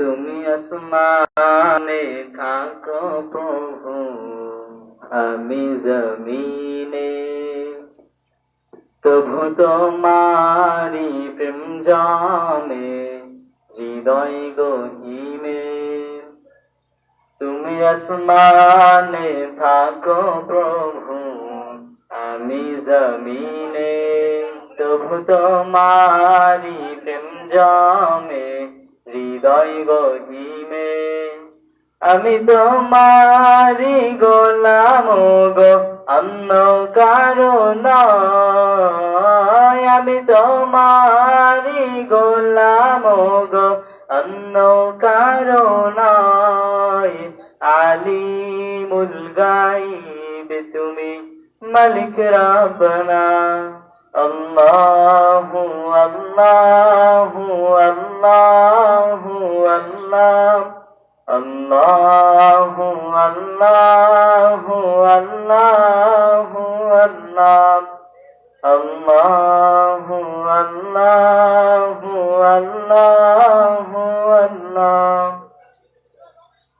তুমি আসমানে থাকো প্রভু, আমি জমিনে। তবু তোমারি প্রেম জামে হৃদয় গহিমে তুমি আসমানে থাকো প্রভু, আমি জমিনে। তবু তোমারি প্রেম জামে হৃদয় গহিমে আমি তোমারি গোলাম গো, অন্য কারণ আমি তোমারি গোলাম গো, অন্য কারণ আলিমুল গাইব তুমি মালিক রাবনা আল্লাহু আল্লাহু আল্লাহু আল্লাহ, আল্লাহু আল্লাহু আল্লাহু আল্লাহ, আল্লাহু আল্লাহু আল্লাহু আল্লাহ।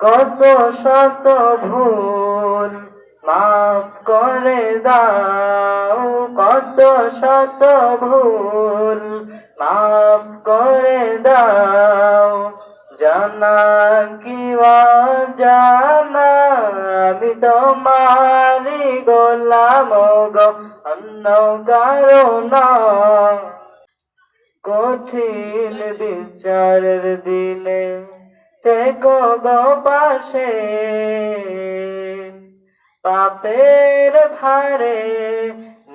কত শত ভুল মাফ করে দাও। কত শত ভুল মাফ করে দাও। জানা কি জানা আমি তোমারি গোলাম গো অন্য কারণ কঠিন বিচারের দিনে গো পাশে, পাপের ভারে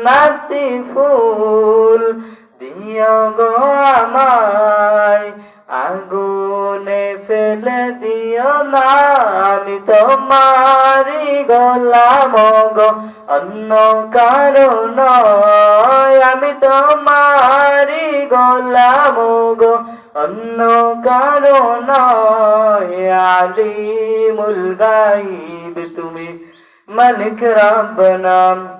জন্নতি ফুল দিও গো আমায়, আগুনে ফেলে দিও না আমি তোমারি গোলাম গো। অন্য কারণ আমি তোমারি গোলাম গো। অন্য কারণ আলিমুল গাইব, তুমি মালিক রাব্বানা আল্লাহু